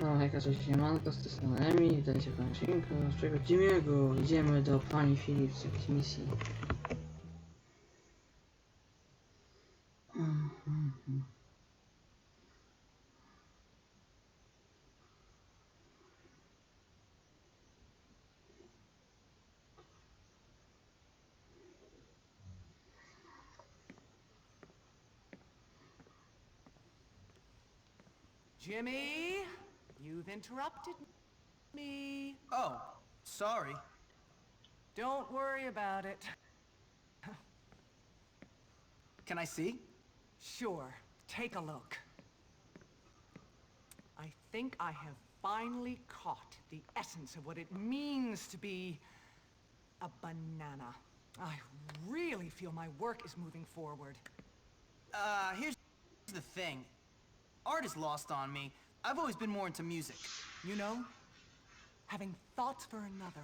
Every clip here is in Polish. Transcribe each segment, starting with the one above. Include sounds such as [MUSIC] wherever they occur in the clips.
No, jaka cześć, siemanko, z tej strony Emi, witajcie w odcinku naszego Jimmy'ego. Idziemy do pani Philips, jakiejś misji. Jimmy, you've interrupted me. Oh, sorry. Don't worry about it. Can I see? Sure, take a look. I think I have finally caught the essence of what it means to be a banana. I really feel my work is moving forward. Uh, here's the thing. Art is lost on me. I've always been more into music. You know? Having thoughts for another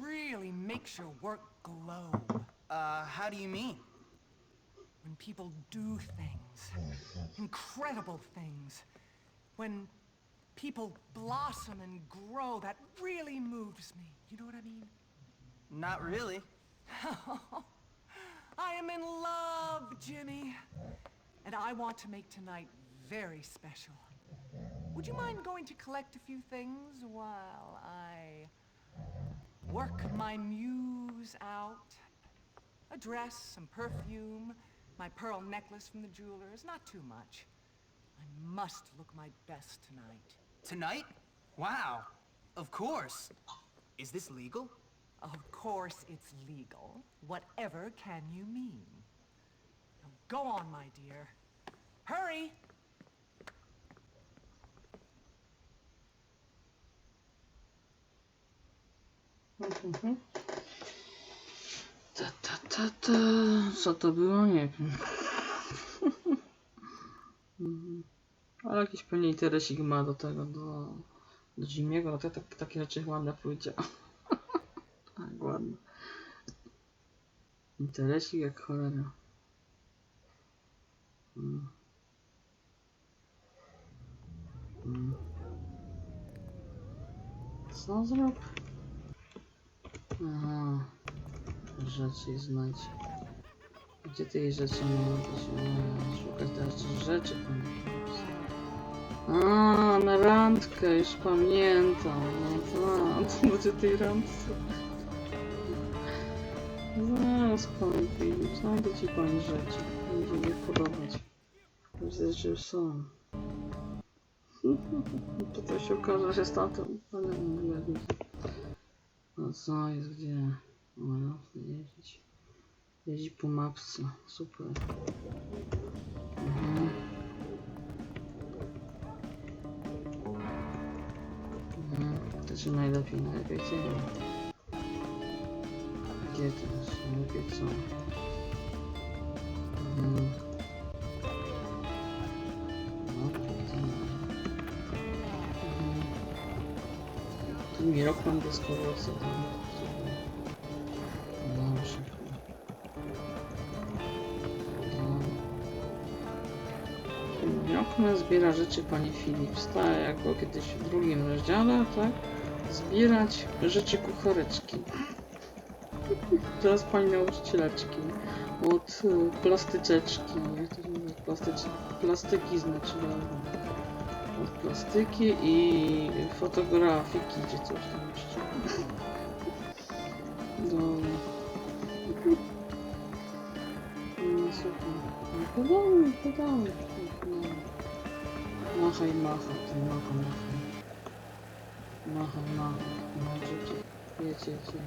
really makes your work glow. Uh, how do you mean? When people do things, incredible things, when people blossom and grow, that really moves me. You know what I mean? Not really. [LAUGHS] I am in love, Jimmy. And I want to make tonight very special. Would you mind going to collect a few things while I work my muse out? A dress, some perfume, my pearl necklace from the jeweler's, not too much. I must look my best tonight. Tonight? Wow. Of course. Is this legal? Of course it's legal. Whatever can you mean? Now go on, my dear. Hurry! Mhm. Ta, ta, ta, ta. Co to było? Nie wiem. [LAUGHS] Ale jakiś pewnie interesik ma do tego, do, do Jimmy'ego, no to tak, takie rzeczy ładne pójdzie. [LAUGHS] tak, ładne. Interesik jak cholera. Mm. Mm. Co zrobił? Aha. Rzeczy znajdź. Gdzie tej rzeczy być? A, Szukać teraz rzeczy. A, na randkę, już pamiętam. No tak, [LAUGHS] to będzie tej randce. Zaraz pani Filip, znajdę ci pani rzeczy. Będzie mi podobać. Widzę, że już są. [LAUGHS] To to się okaże, że z tatą, ale nie wiem. No co jest gdzie? O, jasne, jeździć. Jeździ po mapce, super. Mhm. Mhm. To czy najlepiej, najlepiej gdzie? Gdzie jest? Najlepiej co? Co tam? Super. Dobrze. Okno zbiera rzeczy pani Philips, tak jak było kiedyś w drugim rozdziale, tak? Zbierać rzeczy kuchareczki. Teraz pani nauczycieleczki. Od y, plastyczeczki, jak to się nazywa? Plastyki znaczy, plastyki i fotografiki, czy coś tam jeszcze. Dobra. No super. No podamy, podamy. No. Machaj, machaj, ty macha, machaj. Machaj, machaj. No, jedźcie, jedźcie,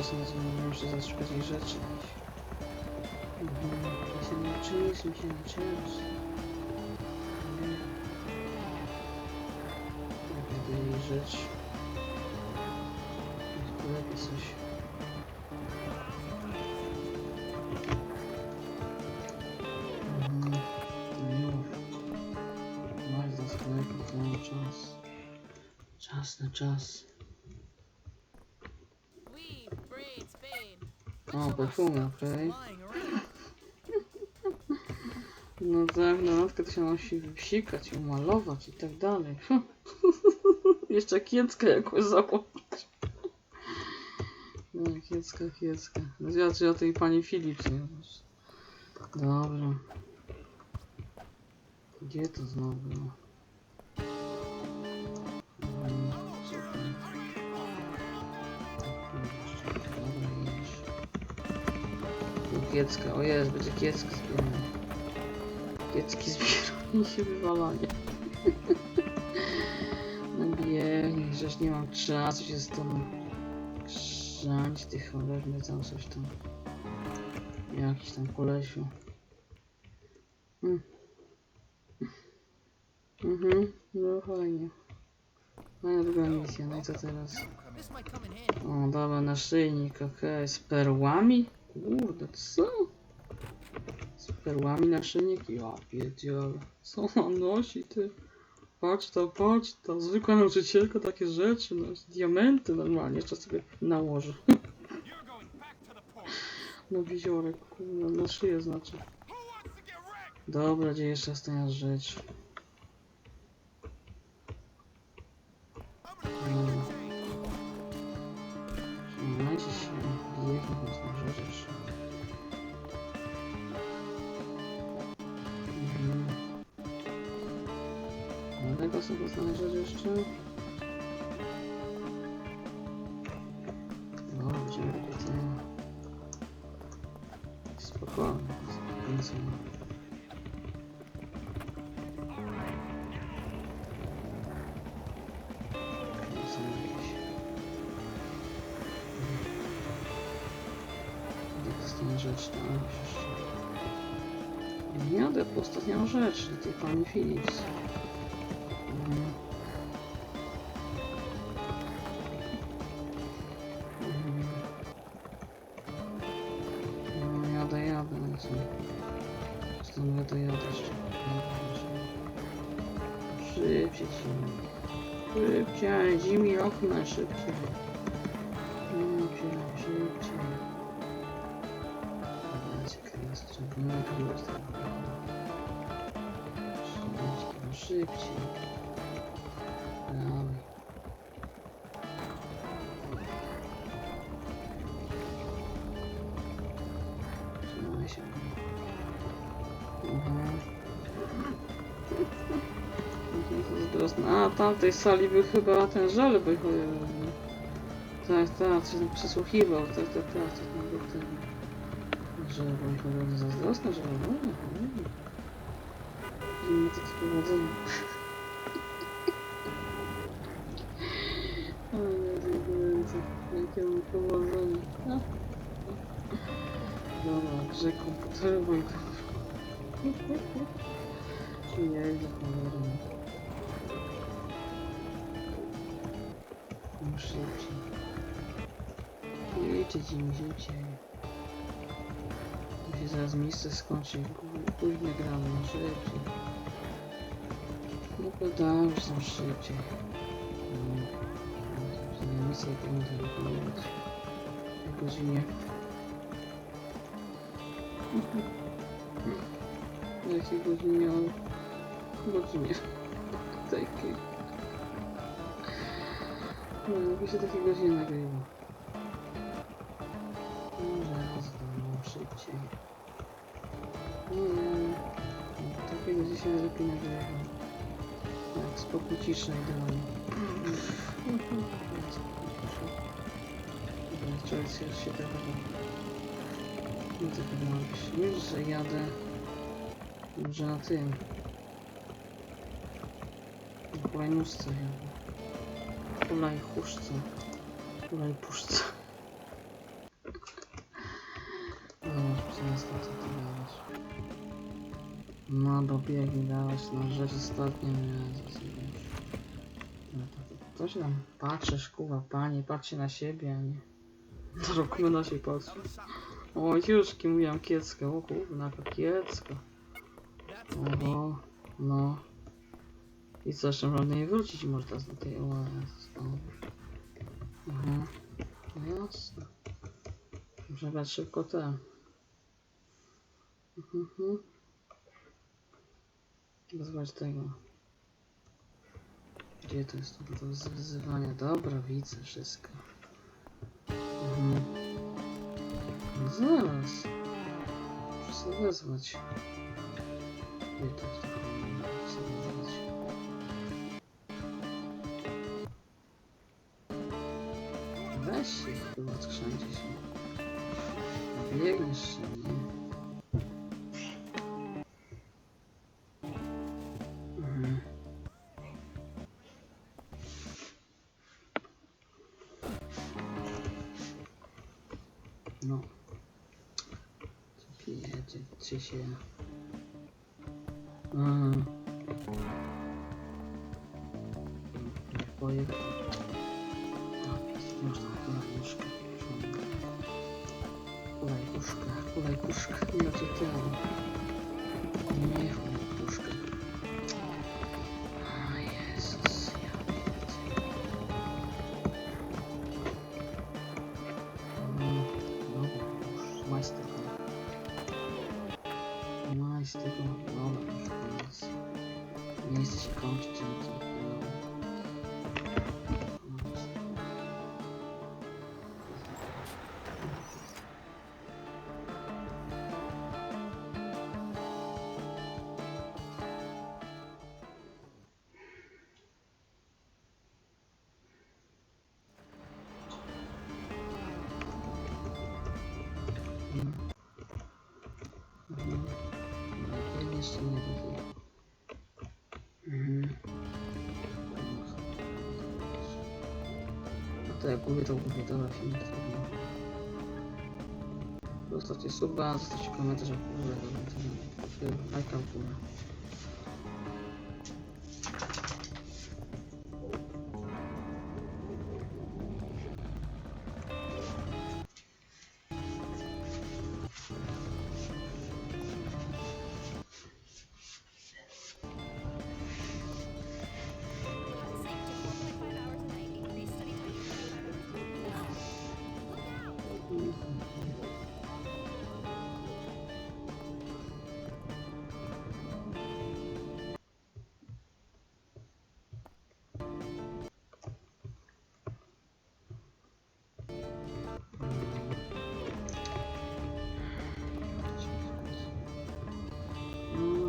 Czasem muszę zaszukać jej rzeczy. Mhm. Ja się nauczyłem, się nauczyłem. Nie. Jakby jej rzecz. Niektóre Coś. Mhm. Czas na czas. O, perfumy, okej. No tak, na matkę to się musi wypsikać, umalować i tak dalej. [LAUGHS] Jeszcze kieckę jakoś założyć. No, kiecka, kiecka. Znaczy o tej pani Philips. Dobra. Gdzie to znowu? Kiecka, o jest, będzie kiecka zbierana. Kiecki zbieranie [LAUGHS] się wywalanie. [LAUGHS] No biegnij, żeż nie mam czasu się z tobą grzać, ty cholerny tam coś tam. Jakiś tam kolesiu. Mm. Mhm, no fajnie. Fajna druga misja, no i co teraz? O, dobra, naszyjnik, okej. Z perłami? Kurde, co? Z perłami naszyjnik? Ja pierdziele. Co on nosi, ty? Patrz to, patrz to. Zwykła nauczycielka takie rzeczy, no. Diamenty normalnie jeszcze sobie nałoży. [LAUGHS] No wiziorek, kurde, na szyję znaczy. Dobra, gdzie jeszcze rzecz? Hmm. Trzymajcie się, rzecz jeszcze. Mhm. Sobie znaleźć jeszcze. Rzecz. Nie jadę po ostatnią rzecz, do tej pani Philips. Mhm. No jadę, jadę, no co? Stąd jadę, jadę jeszcze. Szybciej ci. Szybciej, zimni okna. Szybciej, Jest Szybciej, szybciej. Dawaj. Trzymaj się. Zazdrosna. A, tamtej sali był chyba ten żal by Tak, tak, przesłuchiwał, tak, tak, tak, coś tam był ten... Że był chyba zazdrosny, że był I ma takie powodzenie. [LAUGHS] O Jezu, Jezu, jakie mam powodzenie. A. Dobra, grze komputerowej. Jezu, cholernie. No szybciej. Liczyć im życie. Się zaraz miejsce skończy. Później gramy, no szybciej. No podałem już tam szybciej. No. No, misję powinna wykonywać. W godzinie. W jakiej godzinie? O godzinie. Takiej. No, jakby się takie godziny nagrywa. Może jakoś tam szybciej. Wiem. Takiego dzisiaj lepiej nagrywa. Tak, spokój, cisza idealnie. Człowiek się, się tak Nie tak ma być. Wiesz, że jadę może na tym. Na hulajnóżce jadę. Hulajchuszce. Hulajpuszce. Zobacz, przestań co ty gadasz. No dobiegi dałeś, no rzecz ostatnia Jezus, wiesz. No to, to, to się tam patrzysz, kuwa, panie, patrzcie na siebie, a nie. [LAUGHS] Zarobkujmy naszej patrzą. O, jużki, mówiłam kiecka. O kurwa, jaka kiecka. Oho, no. I co, jeszcze można nie wrócić można z tej OS. Aha, no jasne. Muszę brać szybko te. Mhm. Zobacz tego. Gdzie to jest to do wyzywania? Dobra, widzę wszystko. Mhm. No zaraz. Muszę sobie wezwać. Gdzie to jest? Muszę wezwać. Weź się chyba skrzęcie się. Biegniesz się, nie? Czy się... Aha. Pojechał. A, jest, można kulajkuszkę. Kulajkuszkę, kulajkuszkę, to jak gubię, to gubię. Dobra, film. Zostawcie suba, zostawcie komentarz, w ogóle. Lajka w górę. No,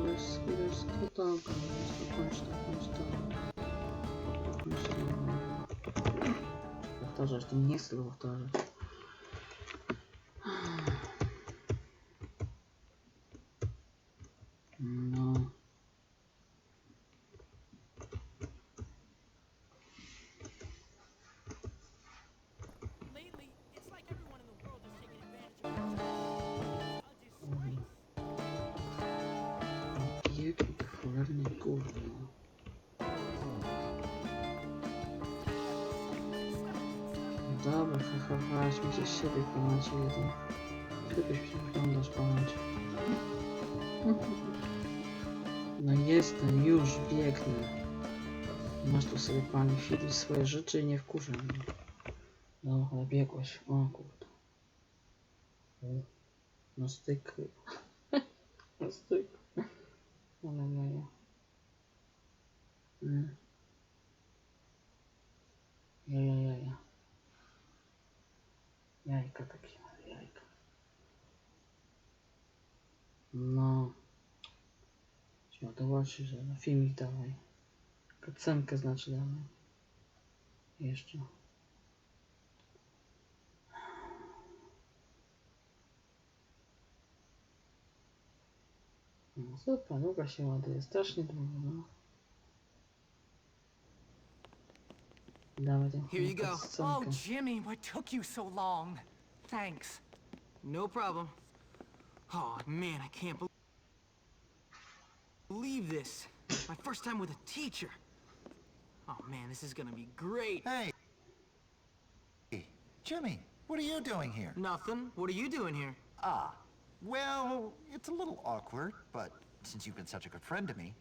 jest, jest to tak, jest to kończ to, Haha, weźmy się siebie w momencie jeden. Kiedyś wyglądasz momencie. No jestem, już biegnę. Masz tu sobie pani Filip swoje rzeczy i nie wkurzę mnie. No, ale biegłeś. O kurde. No styk. No styk. Ale jaja. Mm. Jaja, jaja. Jajka takie, jajka. No. Trzeba dołożyć, że na filmik dawaj. Kacenkę znaczy dawaj. Jeszcze. No super, długo się ładuje, strasznie długo, no. Dawaj tą Here you go. Oh. Jimmy, what took you so long? Thanks. No problem. Oh, man, I can't bel- believe this. My first time with a teacher. Oh, man, this is gonna be great. Hey. Hey, Jimmy, What are you doing here? Nothing. What are you doing here? Ah, well, it's a little awkward, but since you've been such a good friend to me,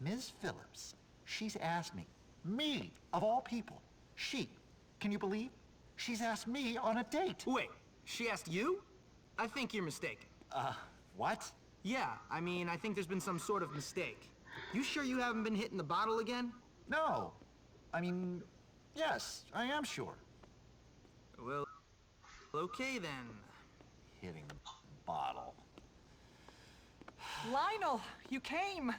Ms. Phillips, she's asked me, me, of all people, she, can you believe? She's asked me on a date. Wait, she asked you? I think you're mistaken. Uh, what? Yeah, I mean, I think there's been some sort of mistake. You sure you haven't been hitting the bottle again? No. I mean, yes, I am sure. Well, okay then. Hitting the bottle. Lionel, you came.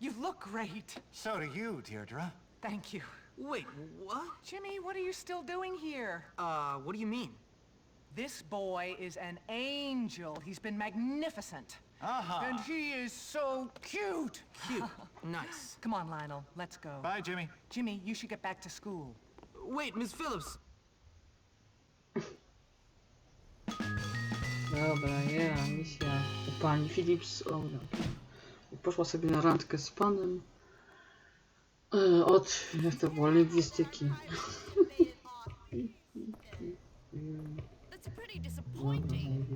You look great. So do you, Deirdre. Thank you. Wait, what? Jimmy, what are you still doing here? Uh, what do you mean? This boy is an angel. He's been magnificent. Uh-huh. And he is so cute. Cute. [LAUGHS] nice. Come on, Lionel, let's go. Bye, Jimmy. Jimmy, you should get back to school. Wait, Miss Phillips. Dobra, ja, misja u pani Philips. O, dobra. Poszła sobie na randkę z panem e, od, jak to było, lingwistyki. That's pretty disappointing.